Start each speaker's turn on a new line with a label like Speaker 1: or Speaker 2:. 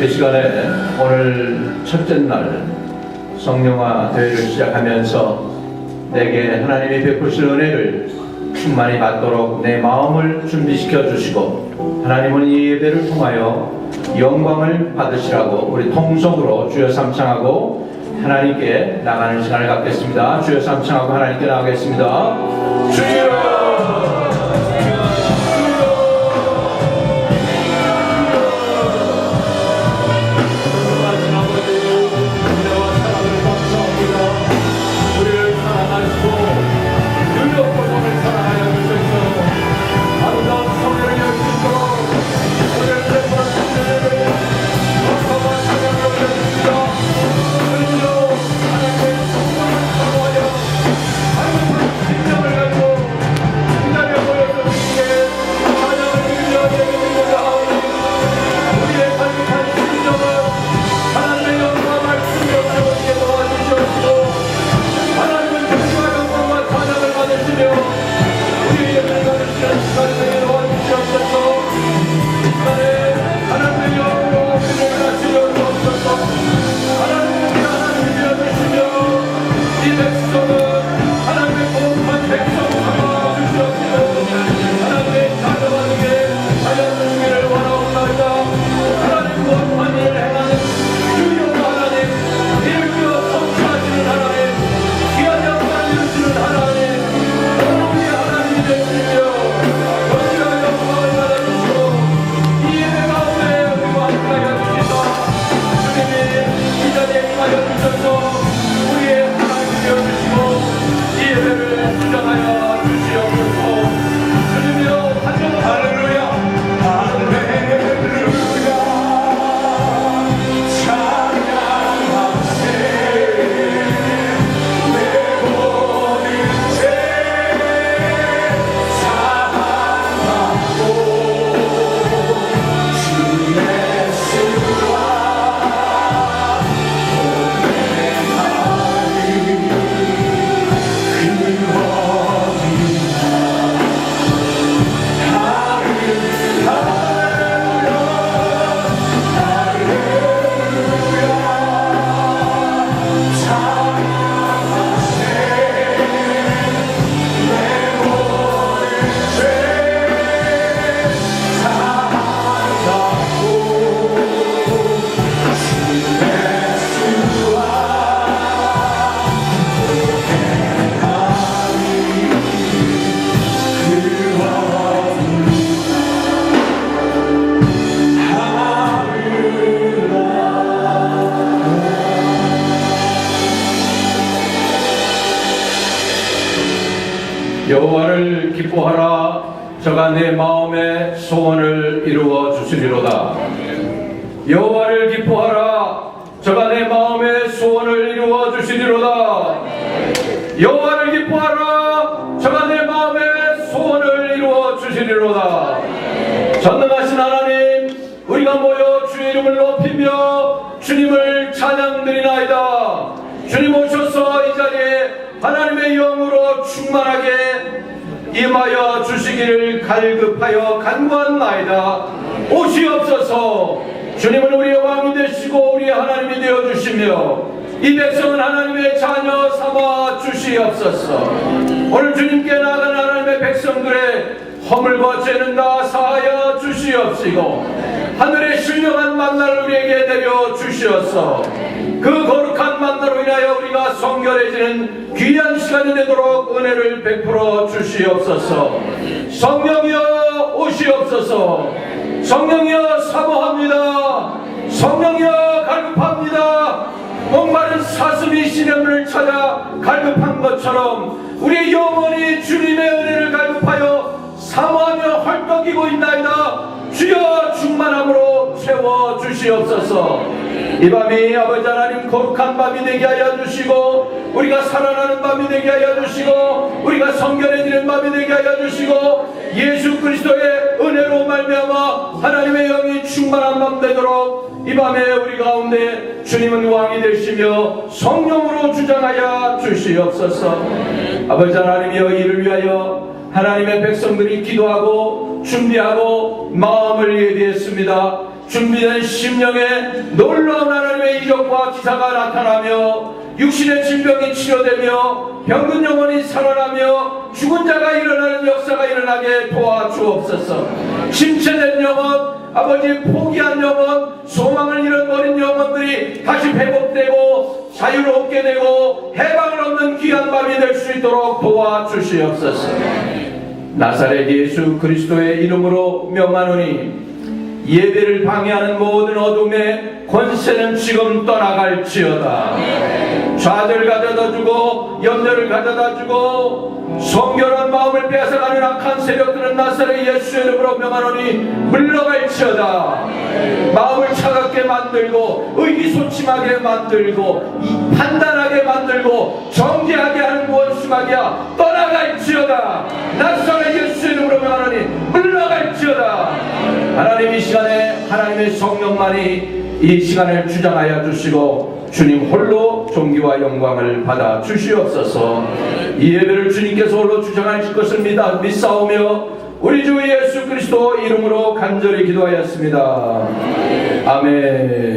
Speaker 1: 이 시간에 오늘 첫째 날 성령화 대회를 시작하면서 내게 하나님이 베푸실 은혜를 충만히 받도록 내 마음을 준비시켜 주시고 하나님은 이 예배를 통하여 영광을 받으시라고 우리 통속으로 주여 삼창하고 하나님께 나가는 시간을 갖겠습니다. 주여 삼창하고 하나님께 나가겠습니다. 주여! 여호와를 기뻐하라. 저가 내 마음의 소원을 이루어 주시리로다. 여호와를 기뻐하라. 저가 내 마음의 소원을 이루어 주시리로다. 여호와를 기뻐하라. 저가 내 마음의 소원을 이루어 주시리로다. 전능하신 하나님 우리가 모여 주의 이름을 높이며 주님을 찬양드리나이다. 주님 오셔서 이 자리에 하나님의 영으로 충만하게 임하여 주시기를 갈급하여 간구한나이다. 오시옵소서 주님은 우리의 왕이 되시고 우리의 하나님이 되어 주시며 이 백성은 하나님의 자녀 삼아 주시옵소서. 오늘 주님께 나간 하나님의 백성들의 허물과 죄는 다 사하여 주시옵시고 하늘의 신령한 만나를 우리에게 내려 주시옵소 그 거룩한 만나로 인하여 우리가 성결해지는 귀한 시간이 되도록 은혜를 베풀어 주시옵소서. 성령이여 오시옵소서. 성령이여 사모합니다. 성령이여 갈급합니다. 목마른 사슴이 시냇물을 찾아 갈급한 것처럼 우리의 영혼이 주님의 은혜를 갈급하여 사모하며 헐떡이고 있나이다. 주여 충만함으로 채워 주시옵소서 이 밤이 아버지 하나님 거룩한 밤이 되게 하여 주시고 우리가 살아나는 밤이 되게 하여 주시고 우리가 성결해지는 밤이 되게 하여 주시고 예수 그리스도의 은혜로 말미암아 하나님의 영이 충만한 밤 되도록 이 밤에 우리 가운데 주님은 왕이 되시며 성령으로 주장하여 주시옵소서 아버지 하나님이여 이를 위하여 하나님의 백성들이 기도하고 준비하고 마음을 예비했습니다. 준비된 심령에 놀라운 하나님의 이적과 기사가 나타나며 육신의 질병이 치료되며 병든 영혼이 살아나며 죽은 자가 일어나는 역사가 일어나게 도와주옵소서. 침체된 영혼 아버지 포기한 영혼 소망을 잃어버린 영혼들이 다시 회복되고 자유롭게 되고 해방을 얻는 귀한 밤이 될 수 있도록 도와주시옵소서. 나사렛 예수 그리스도의 이름으로 명하노니 예배를 방해하는 모든 어둠의 권세는 지금 떠나갈지어다. 좌절 가져다 주고 염려를 가져다 주고 성결한 마음을 빼앗아가는 악한 세력들은 나사렛 예수의 이름으로 명하노니 물러갈지어다. 마음을 차갑게 만들고 의기소침하게 만들고 이 판단하게 만들고 정죄하게 하는 원수마귀야 떠나갈지어다. 나사렛 예수의 이름으로 명하노니 물러갈지어다. 하나님 이 시간에 하나님의 성령만이 이 시간을 주장하여 주시고 주님 홀로 존귀와 영광을 받아 주시옵소서. 이 예배를 주님께서 홀로 주장하실 믿사, 믿사오며 우리 주 예수 그리스도 이름으로 간절히 기도하였습니다. 아멘